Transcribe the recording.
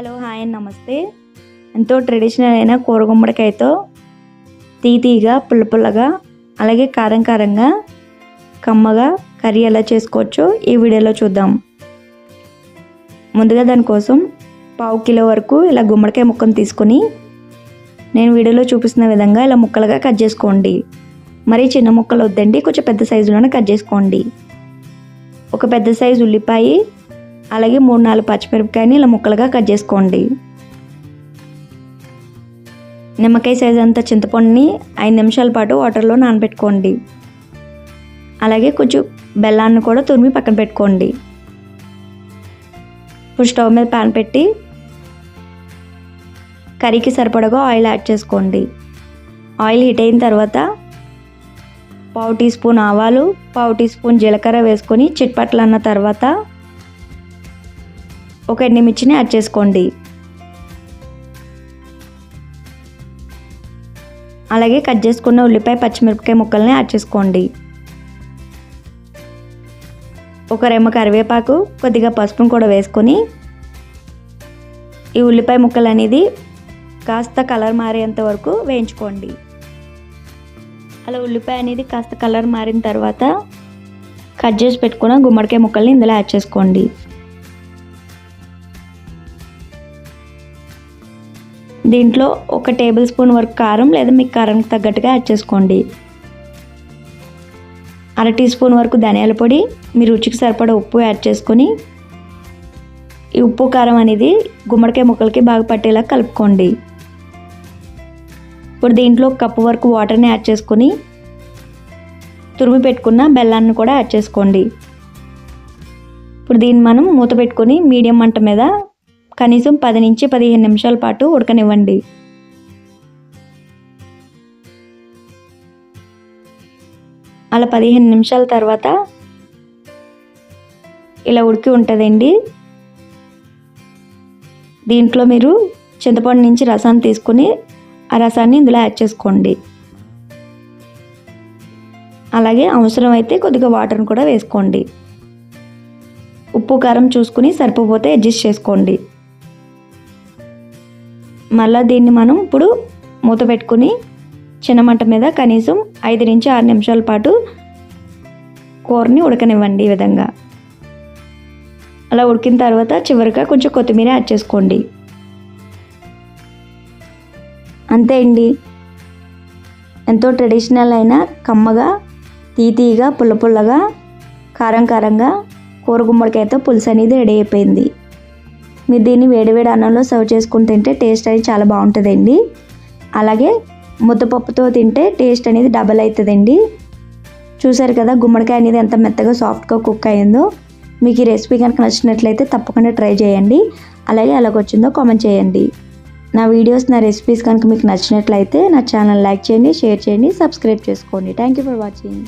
Hello hi నమస్తే. ఎంతో traditional అయిన కూర గుమ్మడికాయతో తీతీగా పుల్ల పుల్లగా అలాగే కారం కారంగా కమ్మగా కర్రీ ఎలా చేసుకోవచ్చో ఈ వీడియోలో చూద్దాం. ముందుగా దానికోసం పావు కిలో వరకు ఇలా గుమ్మడికాయ ముక్కను తీసుకొని నేను వీడియోలో చూపిస్తున్న విధంగా ఇలా ముక్కలుగా కట్ చేసుకోండి. మరీ చిన్న ముక్కలు వద్దండి కొంచెం పెద్ద సైజులోనే కట్ చేసుకోండి. ఒక పెద్ద సైజు ఉల్లిపాయ అలాగే మూడు నాలుగు పచ్చిమిరపకాయని ఇలా ముక్కలుగా కట్ చేసుకోండి. నిమ్మకాయ సైజు అంత చింతపండుని ఐదు నిమిషాల పాటు వాటర్లో నానబెట్టుకోండి. అలాగే కొంచెం బెల్లాన్ని కూడా తురిమి పక్కన పెట్టుకోండి. ఇప్పుడు స్టవ్ మీద పాన్ పెట్టి కర్రీకి సరిపడగా ఆయిల్ యాడ్ చేసుకోండి. ఆయిల్ హీట్ అయిన తర్వాత పావు టీ స్పూన్ ఆవాలు పావు టీ స్పూన్ జీలకర్ర వేసుకొని చిట్పట్లు అన్న తర్వాత ఒక ఎండుమిర్చిని యాడ్ చేసుకోండి. అలాగే కట్ చేసుకున్న ఉల్లిపాయ పచ్చిమిరపకాయ ముక్కల్ని యాడ్ చేసుకోండి. ఒక రెమ్మ కరివేపాకు కొద్దిగా పసుపును కూడా వేసుకొని ఈ ఉల్లిపాయ ముక్కలు అనేది కాస్త కలర్ మారేంత వరకు వేయించుకోండి. అలా ఉల్లిపాయ అనేది కాస్త కలర్ మారిన తర్వాత కట్ చేసి పెట్టుకున్న గుమ్మడికాయ ముక్కల్ని ఇందులో యాడ్ చేసుకోండి. దీంట్లో ఒక టేబుల్ స్పూన్ వరకు కారం లేదా మీకు కారంకి తగ్గట్టుగా యాడ్ చేసుకోండి. అర టీ స్పూన్ వరకు ధనియాల పొడి మీ రుచికి సరిపడా ఉప్పు యాడ్ చేసుకొని ఈ ఉప్పు కారం అనేది గుమ్మడికాయ ముక్కలకి బాగా పట్టేలా కలుపుకోండి. ఇప్పుడు దీంట్లో కప్పు వరకు వాటర్ని యాడ్ చేసుకొని తురిమి పెట్టుకున్న బెల్లాన్ని కూడా యాడ్ చేసుకోండి. ఇప్పుడు దీన్ని మనం మూత పెట్టుకొని మీడియం మంట మీద కనీసం పది నుంచి పదిహేను నిమిషాల పాటు ఉడకనివ్వండి. అలా పదిహేను నిమిషాల తర్వాత ఇలా ఉడికి ఉంటుందండి. దీంట్లో మీరు చింతపండు నుంచి రసాన్ని తీసుకొని ఆ రసాన్ని ఇందులో యాడ్ చేసుకోండి. అలాగే అవసరమైతే కొద్దిగా వాటర్ని కూడా వేసుకోండి. ఉప్పు కారం చూసుకుని సరిపోతే అడ్జస్ట్ చేసుకోండి. మళ్ళీ దీన్ని మనం ఇప్పుడు మూత పెట్టుకుని చిన్న మంట మీద కనీసం ఐదు నుంచి ఆరు నిమిషాల పాటు కూరని ఉడకనివ్వండి ఈ విధంగా. అలా ఉడికిన తర్వాత చివరిగా కొంచెం కొత్తిమీర యాడ్ చేసుకోండి. అంతే అండి. ఎంతో ట్రెడిషనల్ అయిన కమ్మగా తీతీగా పుల్ల పుల్లగా కారం కారంగా కూర గుమ్మడికాయతో పులుసు అనేది రెడీ అయిపోయింది. మీరు దీన్ని వేడివేడి అన్నంలో సర్వ్ చేసుకుని తింటే టేస్ట్ అనేది చాలా బాగుంటుందండి. అలాగే ముద్దపప్పుతో తింటే టేస్ట్ అనేది డబల్ అవుతుందండి. చూసారు కదా గుమ్మడికాయ అనేది ఎంత మెత్తగా సాఫ్ట్గా కుక్ అయిందో. మీకు ఈ రెసిపీ కనుక నచ్చినట్లయితే తప్పకుండా ట్రై చేయండి. అలాగే ఎలాగొచ్చిందో కామెంట్ చేయండి. నా వీడియోస్ నా రెసిపీస్ కనుక మీకు నచ్చినట్లయితే నా ఛానల్ లైక్ చేయండి షేర్ చేయండి సబ్స్క్రైబ్ చేసుకోండి. Thank you for watching.